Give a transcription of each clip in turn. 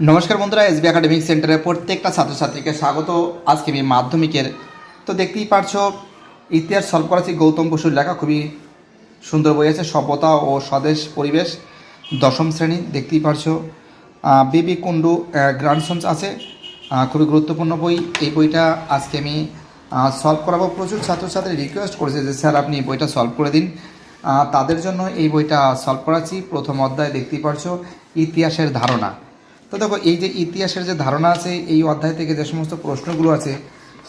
নমস্কার বন্ধুরা SB academic সেন্টারে প্রত্যেকটা ছাত্রছাত্রীকে স্বাগত। আজকে আমি মাধ্যমিকের। তো দেখতেই পারছ, ইতিহাস সলভ করেছি গৌতম বসুর লেখা খুবই সুন্দর বই আছে, সভ্যতা ও স্বদেশ পরিবেশ, দশম শ্রেণি, দেখতেই পারছ। বিবি কুণ্ডু গ্রান্ডসন্স আছে খুবই গুরুত্বপূর্ণ বই। এই বইটা আজকে আমি সলভ করাবো। প্রচুর ছাত্রছাত্রী রিকোয়েস্ট করেছে যে, স্যার, আপনি এই বইটা সলভ করে দিন। তাদের জন্য এই বইটা সলভ করাচ্ছি। প্রথম অধ্যায় দেখতেই পারছ, ইতিহাসের ধারণা। তো দেখো, এই যে ইতিহাসের যে ধারণা আছে, এই অধ্যায় থেকে যে সমস্ত প্রশ্নগুলো আছে,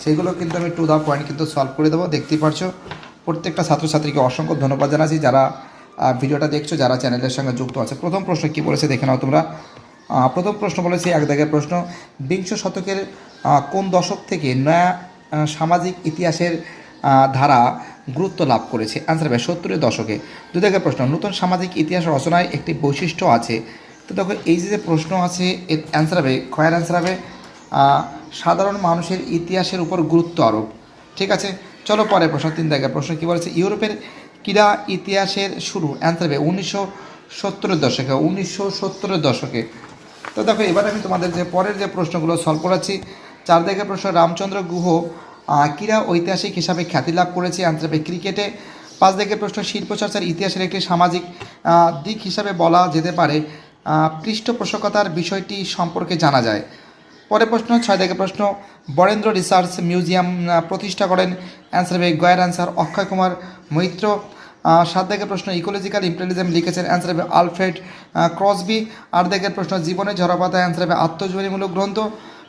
সেগুলো কিন্তু আমি টু দ্য পয়েন্ট কিন্তু সলভ করে দেবো। দেখতেই পারছ, প্রত্যেকটা ছাত্রছাত্রীকে অসংখ্য ধন্যবাদ জানাচ্ছি যারা ভিডিওটা দেখছ, যারা চ্যানেলের সঙ্গে যুক্ত আছে। প্রথম প্রশ্ন কি বলেছে দেখে নাও তোমরা। প্রথম প্রশ্ন বলেছি, এক দাগের প্রশ্ন, বিংশ শতকের কোন দশক থেকে নয়া সামাজিক ইতিহাসের ধারা গুরুত্ব লাভ করেছে? অ্যান্সার হবে সত্তরের দশকে। দু দাগের প্রশ্ন, নতুন সামাজিক ইতিহাস রচনায় একটি বৈশিষ্ট্য আছে। তো দেখো, এই যে প্রশ্ন আছে, এর অ্যান্সার হবে কয়ের অ্যান্সার হবে। সাধারণ মানুষের ইতিহাসের উপর গুরুত্ব আরোপ। ঠিক আছে? চলো পরে প্রশ্ন, তিন দাগের প্রশ্ন, কী বলেছে? ইউরোপের ক্রীড়া ইতিহাসের শুরু অ্যান্সার হবে উনিশশো সত্তরের দশকে, উনিশশো সত্তরের দশকে। তো দেখো, এবার আমি তোমাদের যে পরের যে প্রশ্নগুলো সলভ করাচ্ছি, চার দাগের প্রশ্ন, রামচন্দ্র গুহ ক্রীড়া ঐতিহাসিক হিসাবে খ্যাতি লাভ করেছে অ্যান্সার হবে ক্রিকেটে। পাঁচ দাগের প্রশ্ন, শিল্পচর্চার ইতিহাসের একটি সামাজিক দিক হিসাবে বলা যেতে পারে। পৃষ্ঠপোষকতার বিষয়টি সম্পর্কে জানা যায়। পরের প্রশ্ন, ছয় থেকে প্রশ্ন, বরেন্দ্র রিসার্চ মিউজিয়াম প্রতিষ্ঠা করেন। অ্যান্সার হবে গয়ের অ্যান্সার অক্ষয় কুমার মৈত্র। সাত দাগের প্রশ্ন, ইকোলজিক্যাল ইম্পেরিয়ালিজম লিখেছেন। অ্যান্সার হবে আলফ্রেড ক্রসবি। আট দাগের প্রশ্ন, জীবনে ঝরাপাতা অ্যান্সার হবে আত্মজীবনীমূলক গ্রন্থ।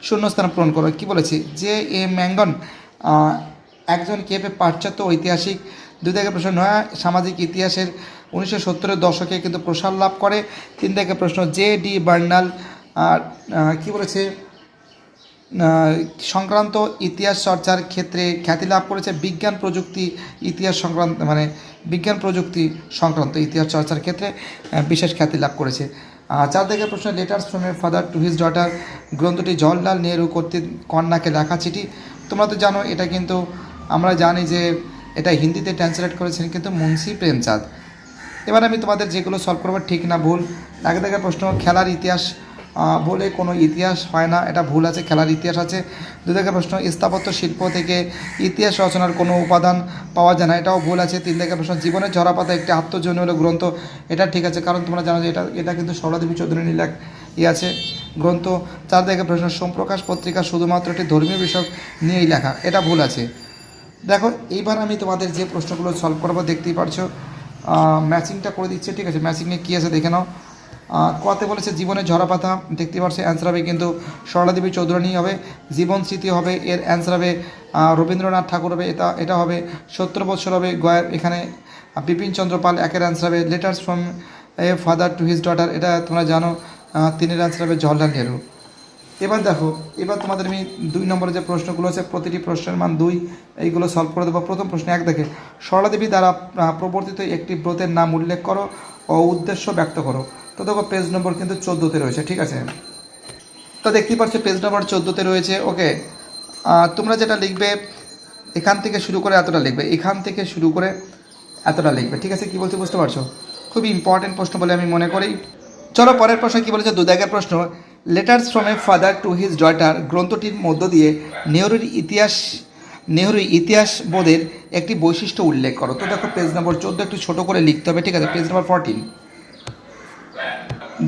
শূন্যস্থান পূরণ করো কী বলেছি? যে এ ম্যাঙ্গন একজন কেপে পাশ্চাত্য ঐতিহাসিক। দুই দাগের প্রশ্ন, নয়া সামাজিক ইতিহাসের উনিশশো সত্তরের দশকে কিন্তু প্রসার লাভ করে। তিন দাগের প্রশ্ন, জে ডি বার্নাল, আর কী বলেছে? সংক্রান্ত ইতিহাস চর্চার ক্ষেত্রে খ্যাতি লাভ করেছে বিজ্ঞান প্রযুক্তি ইতিহাস সংক্রান্ত মানে বিজ্ঞান প্রযুক্তি সংক্রান্ত ইতিহাস চর্চার ক্ষেত্রে বিশেষ খ্যাতি লাভ করেছে। চার দিকে প্রশ্ন, letters from a father to his daughter, গ্রন্থটি জওয়াহরলাল নেহরু কর্তৃক কন্যাকে লেখা চিঠি। তোমরা তো জানো, এটা কিন্তু আমরা জানি যে এটা হিন্দিতে ট্রান্সলেট করেছেন কিন্তু মুন্সি প্রেমচাঁদ। এবার আমি তোমাদের যেগুলো সলভ করব, ঠিক না ভুল? এক দেখার প্রশ্ন, খেলার ইতিহাস বলে কোনো ইতিহাস হয় না, এটা ভুল আছে, খেলার ইতিহাস আছে। দু দেখার প্রশ্ন, স্থাপত্য শিল্প থেকে ইতিহাস রচনার কোনো উপাদান পাওয়া যায় না, এটাও ভুল আছে। তিন দেখার প্রশ্ন জীবনের ঝরাপাতা একটি আত্মজনীয় গ্রন্থ, এটা ঠিক আছে, কারণ তোমরা জানো যে এটা এটা কিন্তু সরলাদেবী চৌধুরী লেখ ই আছে, গ্রন্থ। চার দেখার প্রশ্ন, সোমপ্রকাশ পত্রিকা শুধুমাত্র একটি ধর্মীয় বিষয় নিয়েই লেখা, এটা ভুল আছে। দেখো, এইবার আমি তোমাদের যে প্রশ্নগুলো সলভ করব, দেখতেই পারছ ম্যাচিংটা করে দিচ্ছে, ঠিক আছে? ম্যাচিংয়ে কী আছে দেখে নাও। কতে বলেছে জীবনের ঝরাপাতা দেখতে পারছে অ্যান্সার হবে কিন্তু সরলাদেবী চৌধুরানী হবে। জীবন স্মৃতি হবে, এর অ্যান্সার হবে রবীন্দ্রনাথ ঠাকুর হবে, এটা এটা হবে। সত্তর বছর হবে, গয়ের এখানে বিপিন চন্দ্র পাল একের অ্যান্সার হবে। Letters from a father to his daughter এটা তোমরা জানো। তিনের অ্যান্সার হবে জওয়াহরলাল নেহরু। এবার দেখো, এবার তোমাদের আমি দুই নম্বরের যে প্রশ্নগুলো আছে, প্রতিটি প্রশ্নের মান দুই, এইগুলো সলভ করে দেবো। প্রথম প্রশ্ন, এক দেখে সরলাদেবী দ্বারা প্রবর্তিত একটি ব্রতের নাম উল্লেখ করো ও উদ্দেশ্য ব্যক্ত করো। তো দেখো পেজ নম্বর কিন্তু চোদ্দোতে রয়েছে, ঠিক আছে? তো দেখতেই পাচ্ছ পেজ নম্বর চোদ্দোতে রয়েছে ওকে তোমরা যেটা লিখবে, এখান থেকে শুরু করে এতটা লিখবে, এখান থেকে শুরু করে এতটা লিখবে, ঠিক আছে? কী বলতে বুঝতে পারছ? খুবই ইম্পর্টেন্ট প্রশ্ন বলে আমি মনে করি। চলো, পরের প্রশ্ন কী বলেছে? দুদাগের প্রশ্ন letters from a father to his daughter গ্রন্থটির মধ্য দিয়ে নেহরুর ইতিহাস নেহরুর ইতিহাস বোধের একটি বৈশিষ্ট্য উল্লেখ করো। তো দেখো পেজ নম্বর চোদ্দ, একটু ছোটো করে লিখতে হবে, ঠিক আছে? পেজ নম্বর ফোরটিন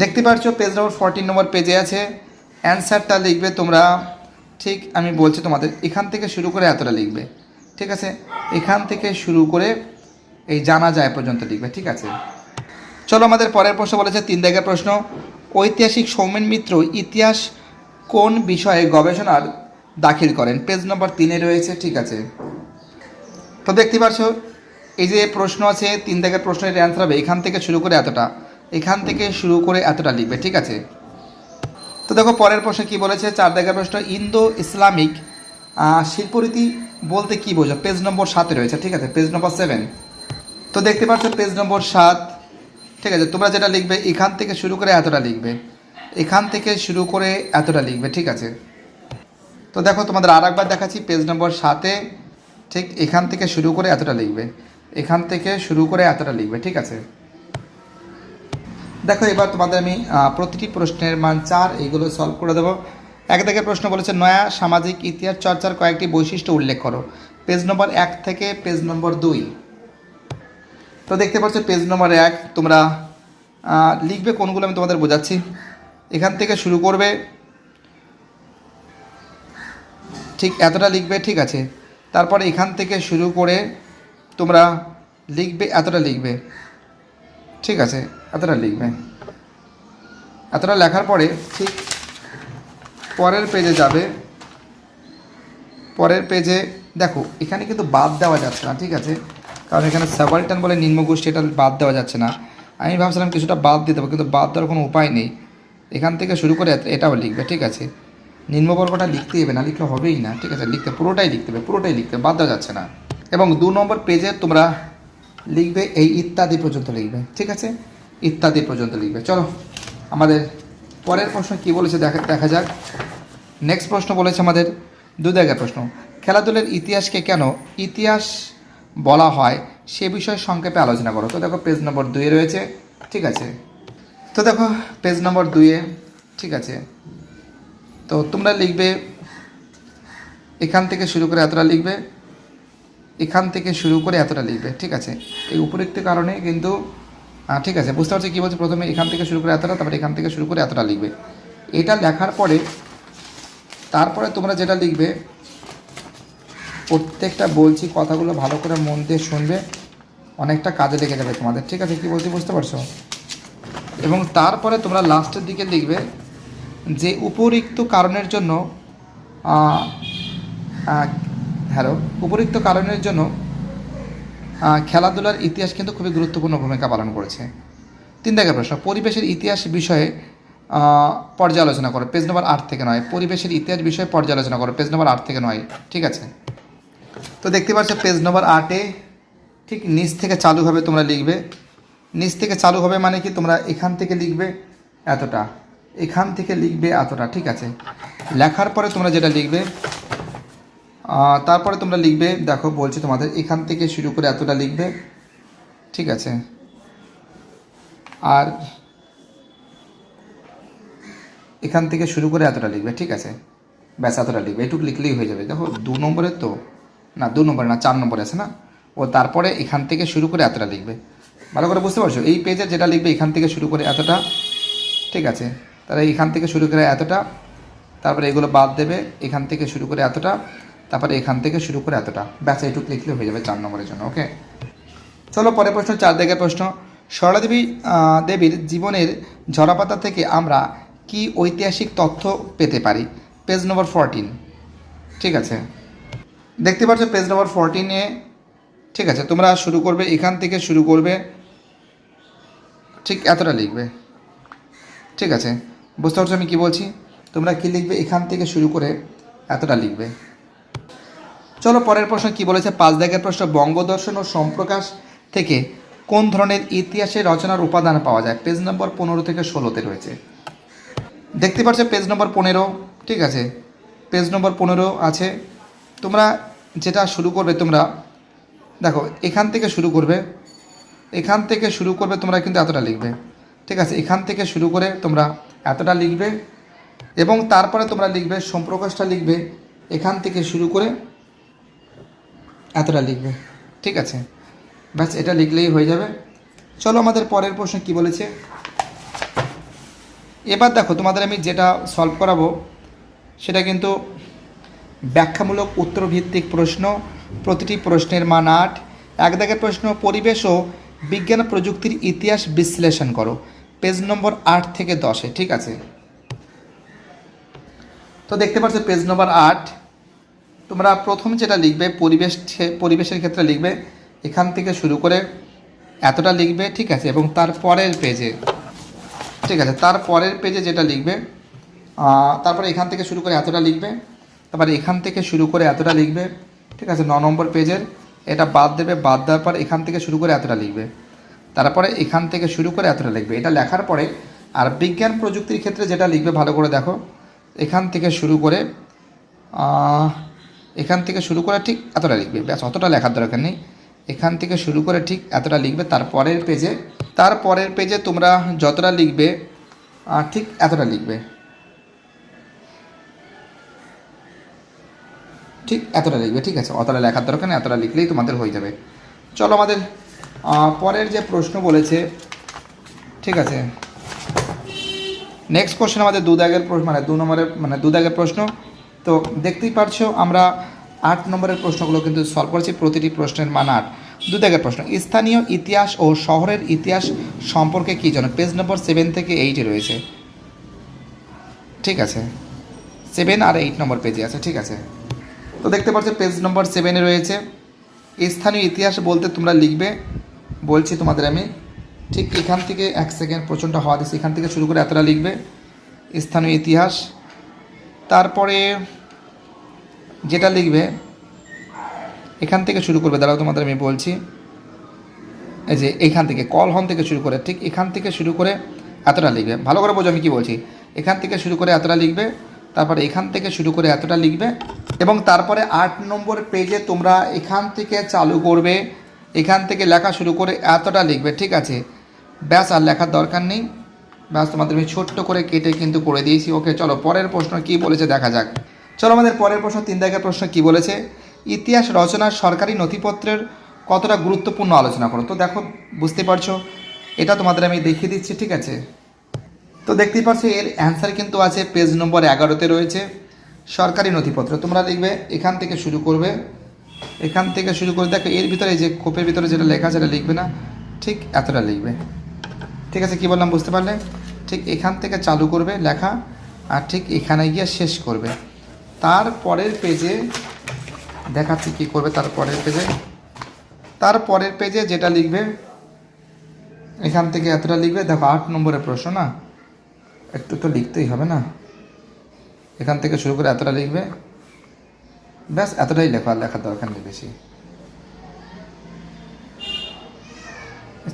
দেখতে পাচ্ছ পেজ নম্বর ফোরটিন নম্বর পেজে আছে অ্যান্সারটা লিখবে তোমরা, ঠিক আমি বলছি তোমাদের, এখান থেকে শুরু করে এতটা লিখবে, ঠিক আছে? এখান থেকে শুরু করে এই জানা যায় পর্যন্ত লিখবে, ঠিক আছে? চলো, আমাদের পরের প্রশ্ন বলেছে, তিন দাগের প্রশ্ন। ঐতিহাসিক সৌমেন মিত্র ইতিহাস কোন বিষয়ে গবেষণার দাখিল করেন? পেজ নম্বর তিনে রয়েছে, ঠিক আছে। তো দেখতে পাচ্ছ এই যে প্রশ্ন আছে, তিন দাগের প্রশ্নের অ্যান্সার হবে, এখান থেকে শুরু করে এতটা, এখান থেকে শুরু করে এতটা লিখবে, ঠিক আছে। তো দেখো, পরের প্রশ্ন কি বলেছে? চার দাগের প্রশ্ন, ইন্দো ইসলামিক শিল্পরীতি বলতে কি বোঝো? পেজ নম্বর সাতে রয়েছে, ঠিক আছে, পেজ নম্বর সেভেন তো দেখতে পাচ্ছ পেজ নম্বর সাত ঠিক আছে, তোমরা যেটা লিখবে, এখান থেকে শুরু করে এতটা লিখবে। এখান থেকে শুরু করে এতটা লিখবে, ঠিক আছে? তো দেখো, তোমাদের আর একবার দেখাচ্ছি পেজ নম্বর সাতে, ঠিক এখান থেকে শুরু করে এতটা লিখবে। এখান থেকে শুরু করে এতটা লিখবে, ঠিক আছে? দেখো, এবার তোমাদের আমি প্রতিটি প্রশ্নের মান চার, এইগুলো সলভ করে দেবো। এক থেকে প্রশ্ন বলেছে, নয়া সামাজিক ইতিহাস চর্চার কয়েকটি বৈশিষ্ট্য উল্লেখ করো। পেজ নম্বর এক থেকে পেজ নম্বর দুই। তো দেখতে পাচ্ছ পেজ নম্বর এক, তোমরা লিখবে কোনগুলো আমি তোমাদের বোঝাচ্ছি। এখান থেকে শুরু করবে। ঠিক এতটা লিখবে, ঠিক আছে। তারপরে এখান থেকে শুরু করে তোমরা লিখবে, এতটা লিখবে। ঠিক আছে, এতটা লিখবে। এতটা লেখার পরে ঠিক পরের পেজে যাবে। পরের পেজে দেখো, এখানে কিন্তু বাদ দেওয়া যাচ্ছে না, ঠিক আছে? কারণ এখানে সাবাল্টান বলে নিম্নগোষ্ঠী এটা বাদ দেওয়া যাচ্ছে না। আমি ভাবছিলাম কিছুটা বাদ দিতে হবে, কিন্তু বাদ দেওয়ার কোনো উপায় নেই। এখান থেকে শুরু করে এটাও লিখবে, ঠিক আছে? নিম্নবর্গটা লিখতে হবে, না লিখলে হবেই না, ঠিক আছে? লিখতে পুরোটাই লিখতে হবে, পুরোটাই লিখতে বাদ দেওয়া যাচ্ছে না। এবং দু নম্বর পেজে তোমরা লিখবে, এই ইত্যাদি পর্যন্ত লিখবে, ঠিক আছে? ইত্যাদি পর্যন্ত লিখবে। চলো, আমাদের পরের প্রশ্ন কি বলেছে দেখা দেখা যাক। নেক্সট প্রশ্ন বলেছে আমাদের দু জায়গার প্রশ্ন। খেলাধুলার ইতিহাসকে কেন ইতিহাস বলা হয়, সে বিষয়ে সংক্ষেপে আলোচনা করো। তো দেখো পেজ নম্বর দুয়ে রয়েছে, ঠিক আছে? তো দেখো পেজ নম্বর দুয়ে ঠিক আছে? তো তোমরা লিখবে, এখান থেকে শুরু করে এতটা লিখবে, এখান থেকে শুরু করে এতটা লিখবে, ঠিক আছে? এই উপরিক্ত কারণে কিন্তু ঠিক আছে, বুঝতে পারছি কী বলছে? প্রথমে এখান থেকে শুরু করে এতটা, তারপরে এখান থেকে শুরু করে এতটা লিখবে। এটা লেখার পরে, তারপরে তোমরা যেটা লিখবে প্রত্যেকটা বলছি কথাগুলো ভালো করে মন দিয়ে শুনবে, অনেকটা কাজে লেগে যাবে তোমাদের। ঠিক আছে, কী বলছি বুঝতে পারছ? এবং তারপরে তোমরা লাস্টের দিকে লিখবে যে উপরিক্ত কারণের জন্য হ্যালো, উপরিক্ত কারণের জন্য খেলাধুলার ইতিহাস কিন্তু খুবই গুরুত্বপূর্ণ ভূমিকা পালন করেছে। তিন দাগের প্রশ্ন, পরিবেশের ইতিহাস বিষয়ে পর্যালোচনা করো। পেজ নম্বর আট থেকে নয়। পরিবেশের ইতিহাস বিষয়ে পর্যালোচনা করো, পেজ নম্বর আট থেকে নয়। ঠিক আছে? তো দেখতে পাচ্ছ পেজ নম্বর আটে ঠিক নিচ থেকে চালু হবে তোমরা লিখবে। নিচ থেকে চালু হবে মানে কি, তোমরা এখান থেকে লিখবে এতটা। এখান থেকে লিখবে এতটা, ঠিক আছে? লেখার পরে তোমরা যেটা লিখবে তারপরে তোমরা লিখবে, দেখো, বলছি তোমাদের, এখান থেকে শুরু করে এতটা লিখবে, ঠিক আছে? আর এখান থেকে শুরু করে এতটা লিখবে, ঠিক আছে? ব্যাস, এতটা লিখবে, এটুকু লিখলেই হয়ে যাবে। দেখো, দু নম্বরের তো না দু নম্বরে না চার নম্বরে আছে না? ও তারপরে এখান থেকে শুরু করে এতটা লিখবে। ভালো করে বুঝতে পারছ? এই পেজে যেটা লিখবে এখান থেকে শুরু করে এতটা ঠিক আছে? তাহলে এখান থেকে শুরু করে এতটা তারপরে এগুলো বাদ দেবে এখান থেকে শুরু করে এতটা তারপরে এখান থেকে শুরু করে এতটা। ব্যাস এইটুকু লিখলে হয়ে যাবে চার নম্বরের জন্য ওকে চলো পরের প্রশ্ন চার দিকের প্রশ্ন। সরলা দেবী আহ, দেবীর জীবনের ঝরাপাতা থেকে আমরা কি ঐতিহাসিক তথ্য পেতে পারি? পেজ নম্বর ফোরটিন ঠিক আছে? দেখতে পাচ্ছ পেজ নাম্বার ফোরটিনে ঠিক আছে, তোমরা শুরু করবে, এখান থেকে শুরু করবে, ঠিক এতটা লিখবে, ঠিক আছে, বুঝতে পারছ আমি কী বলছি? তোমরা কি লিখবে, এখান থেকে শুরু করে এতটা লিখবে। চলো পরের প্রশ্ন কি বলেছে? পাঁচ দাগের প্রশ্ন, বঙ্গদর্শন ও সম্প্রকাশ থেকে কোন ধরনের ইতিহাসের রচনার উপাদান পাওয়া যায়? পেজ নম্বর পনেরো থেকে ষোলোতে রয়েছে। দেখতে পাচ্ছ পেজ নম্বর পনেরো, ঠিক আছে পেজ নম্বর পনেরো আছে, তোমরা যেটা শুরু করবে তোমরা, দেখো, এখান থেকে শুরু করবে, এখান থেকে শুরু করবে তোমরা কিন্তু এতটা লিখবে, ঠিক আছে? এখান থেকে শুরু করে তোমরা এতটা লিখবে এবং তারপরে তোমরা লিখবে, সম্প্রকাশটা লিখবে, এখান থেকে শুরু করে এতটা লিখবে, ঠিক আছে? ব্যাস, এটা লিখলেই হয়ে যাবে। চলো আমাদের পরের প্রশ্ন কি বলেছে? এবার দেখো, তোমাদের আমি যেটা সলভ করাবো, সেটা কিন্তু ব্যাখ্যামূলক উত্তরভিত্তিক প্রশ্ন, প্রতিটি প্রশ্নের মান আট। এক দাগের প্রশ্ন, পরিবেশ ও বিজ্ঞান প্রযুক্তির ইতিহাস বিশ্লেষণ করো। পেজ নম্বর আট থেকে দশে, ঠিক আছে? তো দেখতে পাচ্ছ পেজ নম্বর আট। তোমরা প্রথম যেটা লিখবে, পরিবেশ পরিবেশের ক্ষেত্রে লিখবে, এখান থেকে শুরু করে এতটা লিখবে, ঠিক আছে? এবং তার পরের পেজে, ঠিক আছে? তার পরের পেজে যেটা লিখবে তারপরে এখান থেকে শুরু করে এতটা লিখবে তারপরে এখান থেকে শুরু করে এতটা লিখবে, ঠিক আছে, ন নম্বর পেজের, এটা বাদ দেবে, বাদ দেওয়ার পর এখান থেকে শুরু করে এতটা লিখবে। তারপরে এখান থেকে শুরু করে এতটা লিখবে। এটা লেখার পরে আর বিজ্ঞান প্রযুক্তির ক্ষেত্রে যেটা লিখবে, ভালো করে দেখো, এখান থেকে শুরু করে এখান থেকে শুরু করে ঠিক এতটা লিখবে। ব্যাস, অতটা লেখার দরকার নেই। এখান থেকে শুরু করে ঠিক এতটা লিখবে, তারপরের পেজে তারপরের পেজে তোমরা যতটা লিখবে ঠিক এতটা লিখবে। ঠিক এতটা লিখবে, ঠিক আছে? অতটা লেখার দরকার নেই, এতটা লিখলেই তোমাদের হয়ে যাবে। চলো আমাদের পরের যে প্রশ্ন বলেছে, ঠিক আছে? নেক্সট কোশ্চেন আমাদের দু দাগের প্রশ্ন মানে দু নম্বরের মানে দু দাগের প্রশ্ন। তো দেখতেই পারছ, আমরা আট নম্বরের প্রশ্নগুলো কিন্তু সলভ করেছি, প্রতিটি প্রশ্নের মান আট। দু দাগের প্রশ্ন, স্থানীয় ইতিহাস ও শহরের ইতিহাস সম্পর্কে কী জানো? পেজ নম্বর সেভেন থেকে এইটে রয়েছে। ঠিক আছে? সেভেন আর এইট নম্বর পেজে আছে, ঠিক আছে? তো দেখতে পাচ্ছ পেজ নম্বর সেভেনে রয়েছে। স্থানীয় ইতিহাস বলতে তোমরা লিখবে, বলছি তোমাদের আমি, ঠিক এখান থেকে এক সেকেন্ড প্রচণ্ড হাওয়া দিচ্ছে, এখান থেকে শুরু করে এতটা লিখবে, স্থানীয় ইতিহাস। তারপরে যেটা লিখবে, এখান থেকে শুরু করবে, দাঁড়াও তোমাদের আমি বলছি। এই যে এখান থেকে, কলহন থেকে শুরু করে, ঠিক এখান থেকে শুরু করে এতটা লিখবে। ভালো করে বোঝো আমি কী বলছি। এখান থেকে শুরু করে এতটা লিখবে, তারপরে এখান থেকে শুরু করে এতটা লিখবে এবং তারপরে আট নম্বর পেজে তোমরা এখান থেকে চালু করবে। এখান থেকে লেখা শুরু করে এতটা লিখবে, ঠিক আছে? ব্যাস, আর লেখার দরকার নেই। ব্যাস, তোমাদের আমি ছোট্ট করে কেটে কিন্তু করে দিয়েছি। ওকে, চলো, পরের প্রশ্ন কি বলেছে দেখা যাক। চলো, আমাদের পরের প্রশ্ন, তিন দাগের প্রশ্ন কি বলেছে? ইতিহাস রচনার সরকারি নথিপত্রের কতটা গুরুত্বপূর্ণ আলোচনা করো? তো দেখো, বুঝতে পারছ? এটা তোমাদের আমি দেখিয়ে দিচ্ছি, ঠিক আছে? তো দেখতেই পাচ্ছ এর অ্যান্সার কিন্তু আছে পেজ নম্বর এগারোতে রয়েছে। সরকারি নথিপত্র। তোমরা লিখবে এখান থেকে শুরু করবে। এখান থেকে শুরু করে, দেখো, এর ভিতরে যে খোপের ভিতরে যেটা লেখা সেটা লিখবে না? ঠিক এতটা লিখবে। ঠিক আছে, কি বললাম, বুঝতে পারলে? ঠিক এখান থেকে চালু করবে লেখা, আর ঠিক এখানে গিয়ে শেষ করবে। তার পরের পেজে দেখাচ্ছি কি করবে তার পরের পেজে। তার পরের পেজে যেটা লিখবে, এখান থেকে এতটা লিখবে। দেখো, আট নম্বরের প্রশ্ন, না? একটু তো লিখতেই হবে, না? এখান থেকে শুরু করে এতটা লিখবে। ব্যাস, এতটাই লেখা, আর লেখার দরকার নেই বেশি।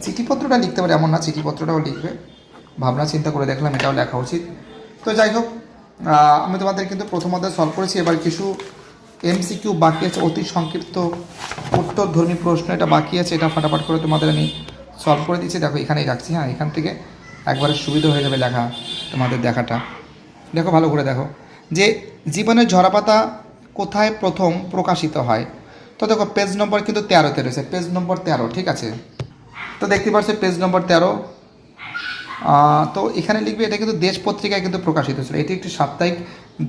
চিঠিপত্রটা লিখতে পারে, এমন না চিঠিপত্রটাও লিখবে। ভাবনা, চিন্তা করে দেখলাম এটাও লেখা উচিত। তো যাই হোক আমি তোমাদের কিন্তু প্রথম অধ্যায় সলভ করেছি, এবার কিছু এমসিকিউ বাকি আছে, অতি সংক্ষিপ্ত উত্তরধর্মী প্রশ্ন এটা বাকি আছে, এটা ফাটাফাট করে তোমাদের আমি সলভ করে দিচ্ছি। দেখো, এখানেই রাখছি হ্যাঁ এখান থেকে একবারে সুবিধা হয়ে যাবে লেখা, তোমাদের দেখাটা। দেখো, ভালো করে দেখো। যে জীবনের ঝরাপাতা কোথায় প্রথম প্রকাশিত হয়? তো দেখো পেজ নম্বর কিন্তু তেরোতে রয়েছে। পেজ নম্বর তেরো, ঠিক আছে? তো দেখতে পাচ্ছ পেজ নম্বর তেরো। তো এখানে লিখবে, এটা কিন্তু দেশ পত্রিকায় কিন্তু প্রকাশিত ছিল। এটি একটি সাপ্তাহিক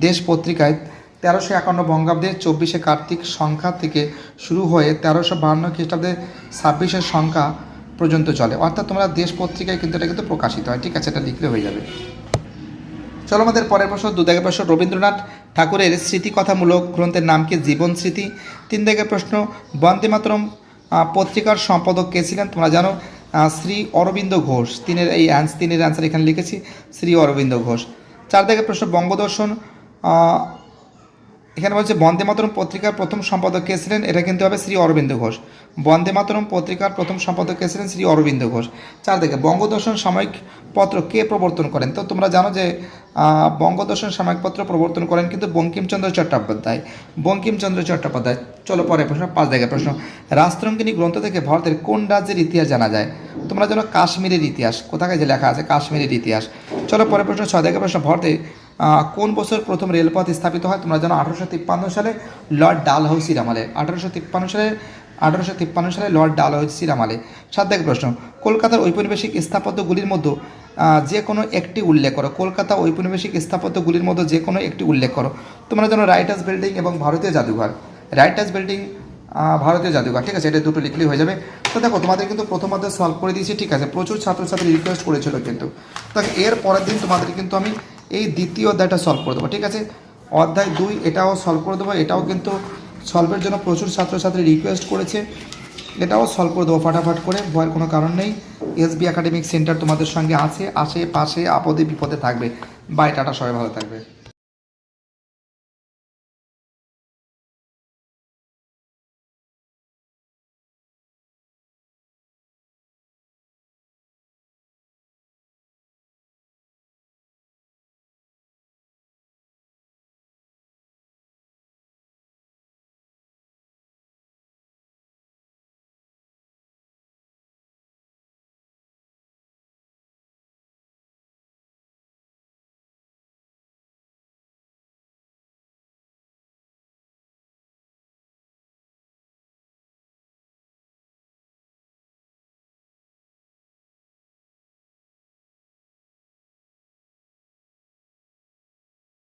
দেশ পত্রিকায় তেরোশো একান্ন বঙ্গাব্দের চব্বিশে কার্তিক সংখ্যা থেকে শুরু হয়ে তেরোশো বাহান্ন খ্রিস্টাব্দে ছাব্বিশের সংখ্যা পর্যন্ত চলে। অর্থাৎ তোমরা দেশ পত্রিকায় কিন্তু এটা কিন্তু প্রকাশিত হয়। ঠিক আছে, এটা লিখলে হয়ে যাবে। চলো আমাদের পরের বছর দু দাগের প্রশ্ন, রবীন্দ্রনাথ ঠাকুরের স্মৃতিকথামূলক গ্রন্থের নাম কি? জীবন স্মৃতি। তিন দাগের প্রশ্ন বন্দে মাতরম পত্রিকার সম্পাদক কে ছিলেন? তোমরা জানো শ্রী অরবিন্দ ঘোষ। তিনের এই অ্যান্স তিনের অ্যান্সার এখানে লিখেছি, শ্রী অরবিন্দ ঘোষ। চার দাগের প্রশ্ন, বঙ্গদর্শন এখানে বলছে, বন্দে মাতরম পত্রিকার প্রথম সম্পাদক কে ছিলেন? এটা কিন্তু হবে শ্রী অরবিন্দ ঘোষ। বন্দে মাতরম পত্রিকার প্রথম সম্পাদক কে ছিলেন? শ্রী অরবিন্দ ঘোষ। চার দিকে বঙ্গদর্শন সাময়িক পত্র কে প্রবর্তন করেন? তো তোমরা জানো যে বঙ্গদর্শন সাময়িক পত্র প্রবর্তন করেন কিন্তু বঙ্কিমচন্দ্র চট্টোপাধ্যায়। বঙ্কিমচন্দ্র চট্টোপাধ্যায়, চলো পরে প্রশ্ন, পাঁচ জায়গায় প্রশ্ন। রাষ্ট্রঙ্গিনী গ্রন্থ থেকে ভারতের কোন রাজ্যের ইতিহাস জানা যায়? তোমরা জানো কাশ্মীরের ইতিহাস। কোথায় যে লেখা আছে, কাশ্মীরের ইতিহাস। চলো পরে প্রশ্ন, ছয় জায়গায় প্রশ্ন। ভারতে কোন বছর প্রথম রেলপথ স্থাপিত হয়? তোমরা জানো আঠারোশো তিপ্পান্ন সালে লর্ড ডালহৌসির আমলে। আঠারোশো তিপ্পান্ন সালে, আঠারোশো তিপ্পান্ন সালে লর্ড ডালহৌসির আমলে। সাত দেখ প্রশ্ন, কলকাতার ঔপনিবেশিক স্থাপত্যগুলির মধ্যে যে কোনো একটি উল্লেখ করো। কলকাতা ঔপনিবেশিক স্থাপত্যগুলির মধ্যে যে কোনো একটি উল্লেখ করো। তোমরা জানো রাইটার্স বিল্ডিং এবং ভারতীয় জাদুঘর। রাইটার্স বিল্ডিং ভারতীয় জাদুঘর, ঠিক আছে? এটা দুটো লিখলেই হয়ে যাবে। তো দেখো, তোমাদের কিন্তু প্রথম অধ্যায় সলভ করে দিয়েছি, ঠিক আছে? প্রচুর ছাত্রছাত্রী রিকোয়েস্ট করেছিল কিন্তু। তো এর পরের দিন তোমাদের কিন্তু আমি এই দ্বিতীয় অধ্যায়টা সলভ করে দেবো, ঠিক আছে? অধ্যায় দুই, এটাও সলভ করে দেবো, এটাও কিন্তু সলভের জন্য প্রচুর ছাত্রছাত্রী রিকোয়েস্ট করেছে, এটাও সলভ করে দেবো ফাটাফাট করে, ভয়ের কোনো কারণ নেই। এসবি একাডেমিক সেন্টার তোমাদের সঙ্গে আছে আশেপাশে আপদে বিপদে থাকবে। বাই টাটা, সবাই ভালো থাকবে।